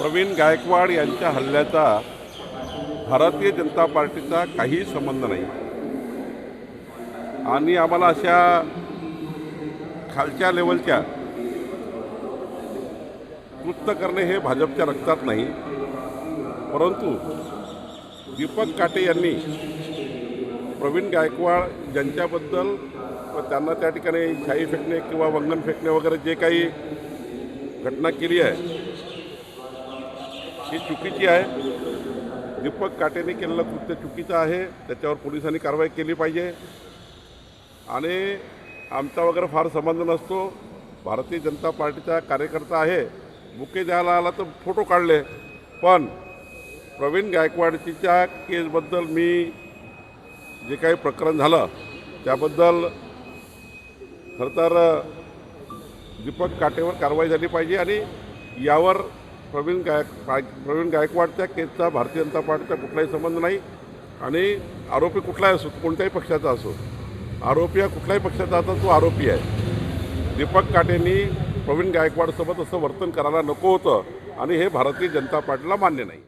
प्रवीण गायकवाड यांच्या हल्ल्याचा भारतीय जनता पार्टीचा काही संबंध नाही. आणि आम्हाला अशा खालच्या लेवलच्या कृत्य करणे हे भाजपच्या रक्तात नाही. परंतु दीपक काटे यांनी प्रवीण गायकवाड यांच्याबद्दल व त्यांना त्या ठिकाणी शाई फेकणे किंवा वंगण फेकणे वगैरे जे काही घटना केली आहे ही चुकीची आहे. दीपक काटेने केलेलं कृत्य चुकीचं आहे. त्याच्यावर पोलिसांनी कारवाई केली पाहिजे. आणि आमचा वगैरे फार संबंध नसतो. भारतीय जनता पार्टीचा कार्यकर्ता आहे. बुके द्यायला आला तर फोटो काढले. पण प्रवीण गायकवाडच्या केसबद्दल मी जे काही प्रकरण झालं त्याबद्दल खरं तर दीपक काटेवर कारवाई झाली पाहिजे आणि यावर प्रवीण गायक प्रवीण गायकवाडच्या केसचा भारतीय जनता पार्टीचा कुठलाही संबंध नाही आणि आरोपी कुठलाही असो कोणत्याही पक्षाचा असो आरोपी हा कुठल्याही पक्षाचा आता तो आरोपी आहे. दीपक काटेंनी प्रवीण गायकवाडसोबत असं वर्तन करायला नको होतं आणि हे भारतीय जनता पार्टीला मान्य नाही.